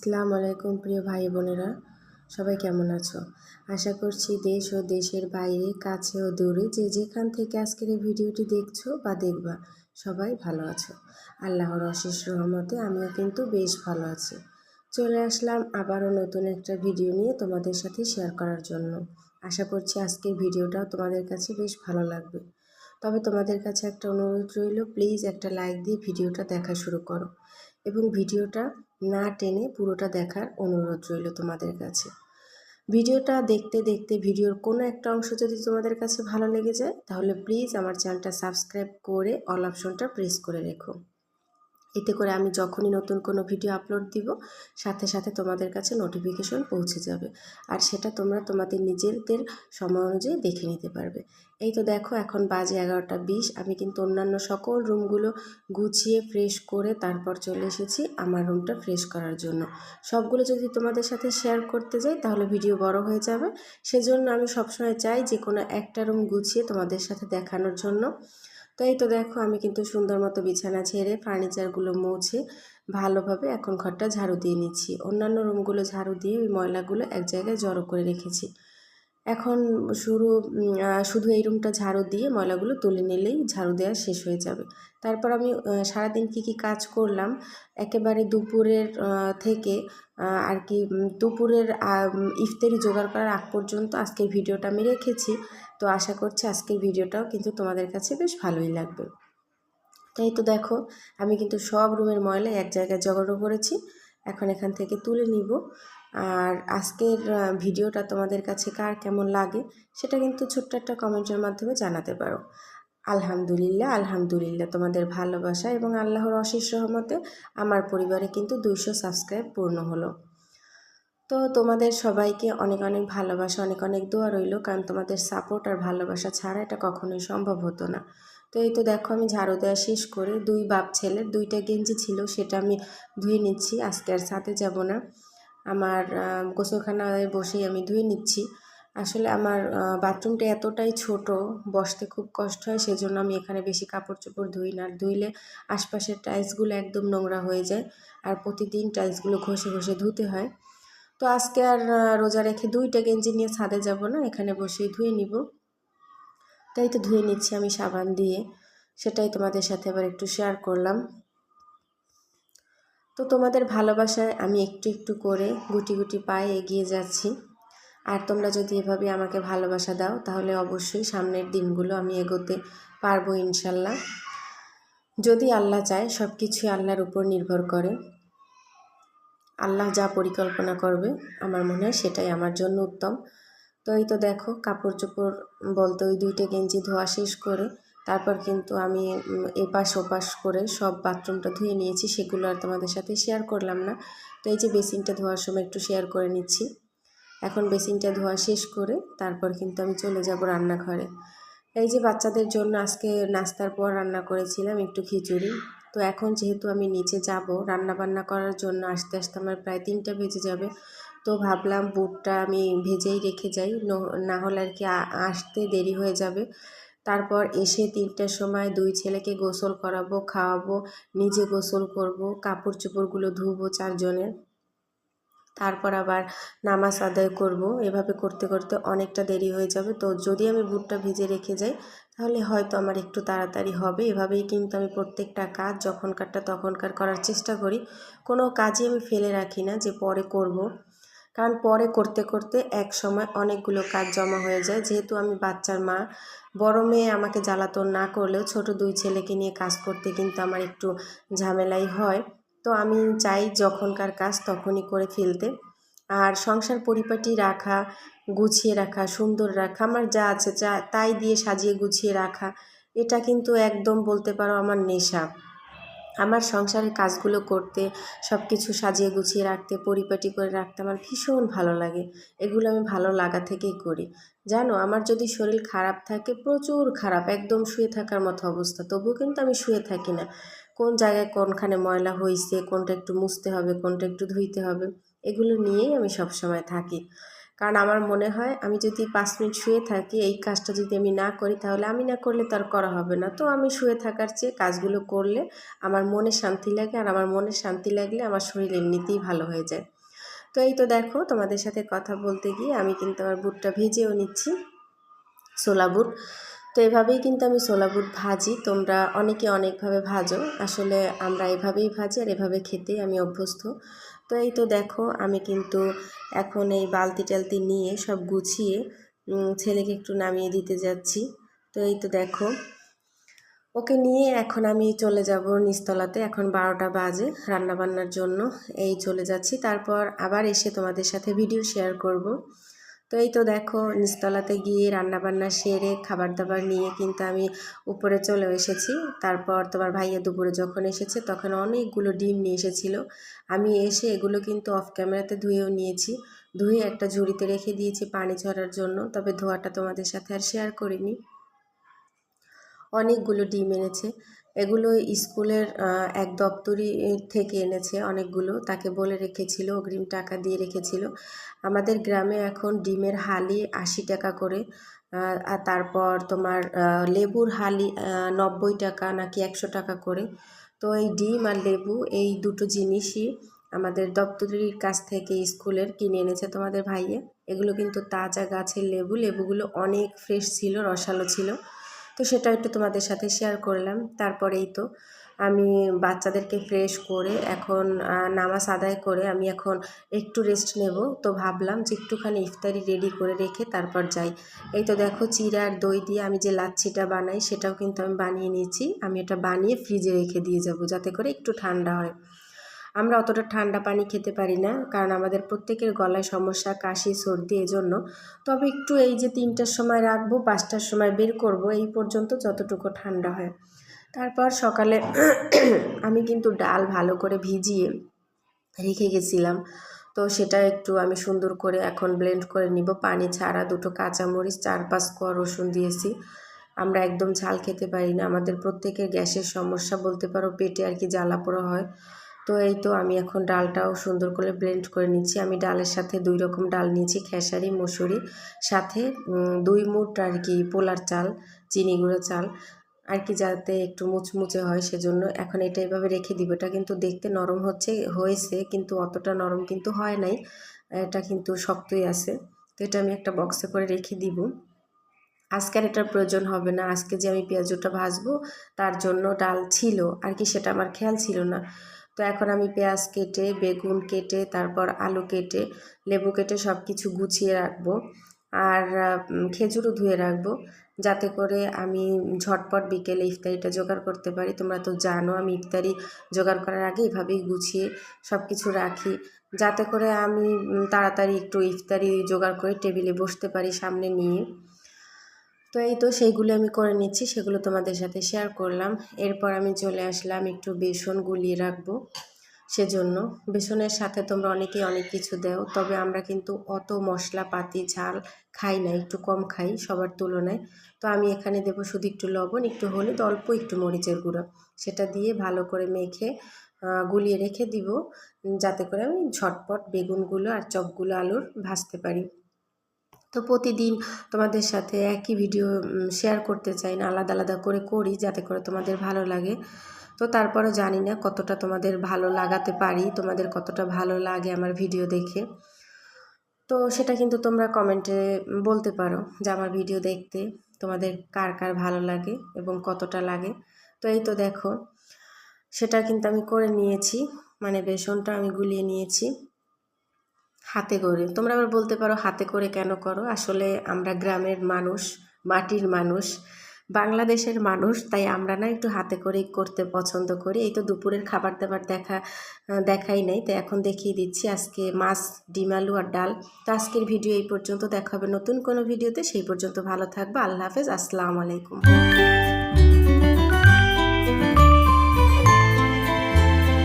আসসালামু আলাইকুম প্রিয় ভাই বোনেরা। সবাই কেমন আছো? আশা করছি দেশ ও দেশের বাইরে, কাছে ও দূরে যে যেখান থেকে আজকের এই ভিডিওটি দেখছ বা দেখবা, সবাই ভালো আছো। আল্লাহর অশেষ রহমতে আমিও কিন্তু বেশ ভালো আছি। চলে আসলাম আবারও নতুন একটা ভিডিও নিয়ে তোমাদের সাথে শেয়ার করার জন্য। আশা করছি আজকের ভিডিওটাও তোমাদের কাছে বেশ ভালো লাগবে। তবে তোমাদের কাছে একটা অনুরোধ রইল প্লিজ একটা লাইক দিয়ে ভিডিওটা দেখা শুরু করো। এবং ভিডিওটা না টেনে পুরোটা দেখার অনুরোধ রইল তোমাদের কাছে। ভিডিওটা দেখতে দেখতে ভিডিওর কোনো একটা অংশ যদি তোমাদের কাছে ভালো লেগে যায়, তাহলে প্লিজ আমার চ্যানেলটা সাবস্ক্রাইব করে অল অপশনটা প্রেস করে রেখো। এতে করে আমি যখনই নতুন কোনো ভিডিও আপলোড দিব, সাথে সাথে তোমাদের কাছে নোটিফিকেশন পৌঁছে যাবে। আর সেটা তোমরা তোমাদের নিজেদের সময় অনুযায়ী দেখে নিতে পারবে। এই তো দেখো, এখন বাজে এগারোটা বিশ। আমি কিন্তু অন্যান্য সকল রুমগুলো গুছিয়ে ফ্রেশ করে তারপর চলে এসেছি আমার রুমটা ফ্রেশ করার জন্য। সবগুলো যদি তোমাদের সাথে শেয়ার করতে যাই, তাহলে ভিডিও বড় হয়ে যাবে। সেজন্য আমি সবসময় চাই যে কোনো একটা রুম গুছিয়ে তোমাদের সাথে দেখানোর জন্য। তো এই তো দেখো আমি কিন্তু সুন্দর মতো বিছানা ছেড়ে ফার্নিচারগুলো মুছে ভালোভাবে এখন ঘরটা ঝাড়ু দিয়ে নিচ্ছি। অন্যান্য রুমগুলো ঝাড়ু দিয়ে ওই ময়লাগুলো এক জায়গায় জড়ো করে রেখেছি। এখন শুরু শুধু এই রুমটা ঝাড়ু দিয়ে ময়লাগুলো তুলে নিলেই ঝাড়ু দেওয়া শেষ হয়ে যাবে। তারপর আমি সারাদিন কি কি কাজ করলাম, একেবারে দুপুরের থেকে আর কি দুপুরের ইফতারি জোগাড় করার আগ পর্যন্ত আজকের ভিডিওটা আমি রেখেছি। তো আশা করছি আজকের ভিডিওটাও কিন্তু তোমাদের কাছে বেশ ভালোই লাগবে। তাই তো দেখো, আমি কিন্তু সব রুমের ময়লা এক জায়গায় জোগাড়ও করেছি, এখন এখান থেকে তুলে নিব। আর আজকের ভিডিওটা তোমাদের কাছে কার কেমন লাগে সেটা কিন্তু ছোট্ট একটা কমেন্টের মাধ্যমে জানাতে পারো। আলহামদুলিল্লাহ আলহামদুলিল্লাহ, তোমাদের ভালোবাসা এবং আল্লাহর অশেষ রহমতে আমার পরিবারে কিন্তু দুইশো সাবস্ক্রাইব পূর্ণ হলো। তো তোমাদের সবাইকে অনেক অনেক ভালোবাসা, অনেক অনেক দোয়া রইল, কারণ তোমাদের সাপোর্ট আর ভালোবাসা ছাড়া এটা কখনোই সম্ভব হতো না। তো এই তো দেখো আমি ঝাড়ু দেওয়া শেষ করে দুই বাপ ছেলের দুইটা গেঞ্জি ছিল, সেটা আমি ধুয়ে নিচ্ছি, আজকে আর সাথে যাব না। আমার গোসলখানায় বসেই আমি ধুয়ে নিচ্ছি। আসলে আমার বাথরুমটা এতটাই ছোট, বসতে খুব কষ্ট হয়, সেজন্য আমি এখানে বেশি কাপড় চোপড় ধুই না। ধুইলে আশপাশের টাইলসগুলো একদম নোংরা হয়ে যায়, আর প্রতিদিন টাইলসগুলো ঘষে ঘষে ধুতে হয়। তো আজকে আর রোজা রেখে দুইটা গেঞ্জি নিয়ে ছাদে যাব না, এখানে বসেই ধুয়ে নিব। তাই তো ধুয়ে নিচ্ছি আমি সাবান দিয়ে। সেটাই তোমাদের সাথে আবার একটু শেয়ার করলাম। তো তোমাদের ভালোবাসায় আমি একটু একটু করে গুটি গুটি পায়ে এগিয়ে যাচ্ছি। আর তোমরা যদি এভাবে আমাকে ভালোবাসা দাও, তাহলে অবশ্যই সামনের দিনগুলো আমি এগোতে পারব ইনশাল্লাহ। যদি আল্লাহ চায় সব কিছুই আল্লাহর উপর নির্ভর করে। আল্লাহ যা পরিকল্পনা করবে, আমার মনে হয় সেটাই আমার জন্য উত্তম। তো এই তো দেখো কাপড় চোপড় বলতে ওই দুইটা গেঞ্জি ধোয়া শেষ করে, তারপর কিন্তু আমি এপাশ ওপাশ করে সব বাথরুমটা ধুয়ে নিয়েছি, সেগুলো আর তোমাদের সাথে শেয়ার করলাম না। তো এই যে বেসিনটা ধোয়ার সময় একটু শেয়ার করে নিচ্ছি। এখন বেসিনটা ধোয়া শেষ করে তারপর কিন্তু আমি চলে যাব রান্নাঘরে। এই যে বাচ্চাদের জন্য আজকে নাস্তার পর রান্না করেছিলাম একটু খিচুড়ি। তো এখন যেহেতু আমি নিচে যাব রান্না বান্না করার জন্য আস্তে আস্তে আমার প্রায় তিনটা বেজে যাবে। তো ভাবলাম বুটটা আমি ভেজেই রেখে যাই, না হলে আর কি আসতে দেরি হয়ে যাবে। তারপর এসে তিনটার সময় দুই ছেলেকে গোসল করাবো, খাওয়াবো, নিজে গোসল করব, কাপড় চোপড়গুলো ধুবো চারজনের। তারপর আবার নামাজ আদায় করব। এভাবে করতে করতে অনেকটা দেরি হয়ে যাবে। তো যদি আমি বুটটা ভিজে রেখে যাই, তাহলে হয়তো আমার একটু তাড়াতাড়ি হবে। এভাবেই কিন্তু আমি প্রত্যেকটা কাজ যখনকারটা তখনকার করার চেষ্টা করি। কোনো কাজই আমি ফেলে রাখি না যে পরে করব। কারণ পরে করতে করতে এক সময় অনেকগুলো কাজ জমা হয়ে যায়। যেহেতু আমি বাচ্চার মা, বড় মেয়ে আমাকে জ্বালাতন না করলেও ছোট দুই ছেলেকে নিয়ে কাজ করতে কিন্তু আমার একটু ঝামেলাই হয়। তো আমি চাই যখনকার কাজ তখনই করে ফেলতে। আর সংসার পরিপাটি রাখা, গুছিয়ে রাখা, সুন্দর রাখা, আমার যা আছে, যা, তাই দিয়ে সাজিয়ে গুছিয়ে রাখা, এটা কিন্তু একদম বলতে পারো আমার নেশা। আমার সংসারের কাজগুলো করতে সব কিছু সাজিয়ে গুছিয়ে রাখতে, পরিপাটি করে রাখতে আমার ভীষণ ভালো লাগে। এগুলো আমি ভালো লাগা থেকেই করি। জানো, আমার যদি শরীর খারাপ থাকে, প্রচুর খারাপ, একদম শুয়ে থাকার মতো অবস্থা। তবুও কিন্তু আমি শুয়ে থাকি না। কোন জায়গায় কোনখানে ময়লা হয়েছে কোনটা একটু মুছতে হবে, কোনটা একটু ধুইতে হবে, এগুলো নিয়েই আমি সবসময় থাকি। কারণ আমার মনে হয় আমি যদি পাঁচ মিনিট শুয়ে থাকি, এই কাজটা যদি আমি না করি, তাহলে আমি না করলে তার করা হবে না। তো আমি শুয়ে থাকার চেয়ে কাজগুলো করলে আমার মনে শান্তি লাগে আর আমার মনে শান্তি লাগলে আমার শরীর এমনিতেই ভালো হয়ে যায়। তো এই তো দেখো, তোমাদের সাথে কথা বলতে গিয়ে আমি কিন্তু আমার বুটটা ভেজেও নিচ্ছি, ছোলা বুট। তো এভাবেই কিন্তু আমি ছোলা বুট ভাজি। তোমরা অনেকে অনেকভাবে ভাজো। আসলে আমরা এভাবেই ভাজি আর এভাবে খেতেই আমি অভ্যস্ত। তো এই তো দেখো, আমি কিন্তু এখন এই বালতি টালতি নিয়ে সব গুছিয়ে ছেলেকে একটু নামিয়ে দিতে যাচ্ছি। তো এই তো দেখো, ওকে নিয়ে এখন আমি চলে যাব নিস্তলাতে এখন বারোটা বাজে রান্নাবান্নার জন্য, এই চলে যাচ্ছি। তারপর আবার এসে তোমাদের সাথে ভিডিও শেয়ার করব। তো এই তো দেখো, নিচতলাতে গিয়ে রান্নাবান্না সেরে খাবার দাবার নিয়ে কিন্তু আমি উপরে চলে এসেছি। তারপর তোমার ভাইয়া দুপুরে যখন এসেছে তখন অনেকগুলো ডিম নিয়ে এসেছিল। আমি এসে এগুলো কিন্তু অফ ক্যামেরাতে ধুয়েও নিয়েছি। ধুয়ে একটা ঝুড়িতে রেখে দিয়েছি পানি ঝরার জন্য, তবে ধোয়াটা তোমাদের সাথে আর শেয়ার করিনি। অনেকগুলো ডিম এনেছে। এগুলো স্কুলের এক দপ্তরি থেকে এনেছে অনেকগুলো। তাকে বলে রেখেছিল, অগ্রিম টাকা দিয়ে রেখেছিল। আমাদের গ্রামে এখন ডিমের হালি আশি টাকা করে আর তারপর তোমার লেবুর হালি নব্বই টাকা নাকি একশো টাকা করে। তো এই ডিম আর লেবু এই দুটো জিনিসই আমাদের দপ্তরির কাছ থেকে স্কুলের কিনে এনেছে তোমাদের ভাইয়ে। এগুলো কিন্তু তাজা গাছের লেবু, লেবুগুলো অনেক ফ্রেশ ছিল, রসালো ছিল। তো সেটা একটু তোমাদের সাথে শেয়ার করলাম। তারপরেই তো আমি বাচ্চাদেরকে ফ্রেশ করে এখন নামাজ আদায় করে আমি এখন একটু রেস্ট নেব। তো ভাবলাম যে একটুখানি ইফতারি রেডি করে রেখে তারপর যাই। এই তো দেখো চিরা আর দই দিয়ে আমি যে লাচ্ছিটা বানাই সেটাও কিন্তু আমি বানিয়ে নিয়েছি। আমি এটা বানিয়ে ফ্রিজে রেখে দিয়ে যাব যাতে করে একটু ঠান্ডা হয়। আমরা অতটা ঠান্ডা পানি খেতে পারি না, কারণ আমাদের প্রত্যেকের গলায় সমস্যা, কাশি, সর্দি এজন্য। তবে একটু এই যে তিনটার সময় রাখব, পাঁচটার সময় বের করব, এই পর্যন্ত যতটুকু ঠান্ডা হয়। তারপর সকালে আমি কিন্তু ডাল ভালো করে ভিজিয়ে রেখে গেছিলাম। তো সেটা একটু আমি সুন্দর করে এখন ব্লেন্ড করে নিব। পানি ছাড়া দুটো কাঁচামরিচ, চার পাঁচ কোয়া রসুন দিয়েছি। আমরা একদম ঝাল খেতে পারি না। আমাদের প্রত্যেকের গ্যাসের সমস্যা, বলতে পারো পেটে আর কি জ্বালা পোড়া হয়। তো এই তো আমি এখন ডালটাও সুন্দর করে ব্লেন্ড করে নিচ্ছি। আমি ডালের সাথে দুই রকম ডাল নিয়েছি, খেসারি, মসুরি। সাথে দুই মুট আর কি পোলার চাল, চিনি গুঁড়ো চাল। আর কি যাতে একটু মুচমুচে হয় সেজন্য এখন এটা এভাবে রেখে দিব। এটা কিন্তু দেখতে নরম হচ্ছে, হয়েছে, কিন্তু অতটা নরম কিন্তু হয় নাই। এটা কিন্তু শক্তই আছে। তো এটা আমি একটা বক্সে করে রেখে দিব। আজকে আর এটার প্রয়োজন হবে না। আজকে যে আমি পেঁয়াজুটা ভাজবো, তার জন্য ডাল ছিল। আর কি সেটা আমার খেয়াল ছিল না। তো এখন আমি পেঁয়াজ কেটে, বেগুন কেটে, তারপর আলু কেটে, লেবু কেটে সব কিছু গুছিয়ে রাখব। আর খেজুরও ধুয়ে রাখব। যাতে করে আমি ঝটপট বিকেলে ইফতারিটা জোগাড় করতে পারি। তোমরা তো জানো, আমি ইফতারি জোগাড় করার আগে এভাবেই গুছিয়ে সব কিছু রাখি। যাতে করে আমি তাড়াতাড়ি একটু ইফতারি জোগাড় করে টেবিলে বসতে পারি সামনে নিয়ে। তো এই তো সেইগুলো আমি করে নিচ্ছি, সেগুলো তোমাদের সাথে শেয়ার করলাম। এরপর আমি চলে আসলাম একটু বেসন গুলিয়ে রাখব সেজন্য। বেসনের সাথে তোমরা অনেকেই অনেক কিছু দেও, তবে আমরা কিন্তু অত মশলাপাতি, ঝাল খাই না, একটু কম খাই সবার তুলনায়। তো আমি এখানে দেবো শুধু একটু লবণ, একটু হলুদ, অল্প একটু মরিচের গুঁড়ো। সেটা দিয়ে ভালো করে মেখে গুলিয়ে রেখে দিব, যাতে করে আমি ঝটপট বেগুনগুলো আর চপগুলো, আলুর ভাজতে পারি। তো প্রতিদিন তোমাদের সাথে একই ভিডিও শেয়ার করতে চাই না, আলাদা আলাদা করে করি যাতে করে তোমাদের ভালো লাগে। তো তারপরে জানি না কতটা তোমাদের ভালো লাগাতে পারি, তোমাদের কতটা ভালো লাগে আমার ভিডিও দেখে। তো সেটা কিন্তু তোমরা কমেন্টে বলতে পারো যে আমার ভিডিও দেখতে তোমাদের কার কার ভালো লাগে এবং কতটা লাগে। তো এই তো দেখো, সেটা কিন্তু আমি করে নিয়েছি মানে বেসনটা আমি গুলিয়ে নিয়েছি। হাতে করে তোমরা আবার বলতে পারো, হাতে করে কেন করো? আসলে আমরা গ্রামের মানুষ, মাটির মানুষ, বাংলাদেশের মানুষ, তাই আমরা না একটু হাতে করেই করতে পছন্দ করি। এই তো দুপুরের খাবার দাবার দেখা দেখাই নাই। তো এখন দেখিয়ে দিচ্ছি আজকে মাছ, ডিম, আলু আর ডাল। তো আজকের ভিডিও এই পর্যন্ত। দেখা হবে নতুন কোনো ভিডিওতে। সেই পর্যন্ত ভালো থাকবে। আল্লাহ হাফেজ। আসসালামু আলাইকুম।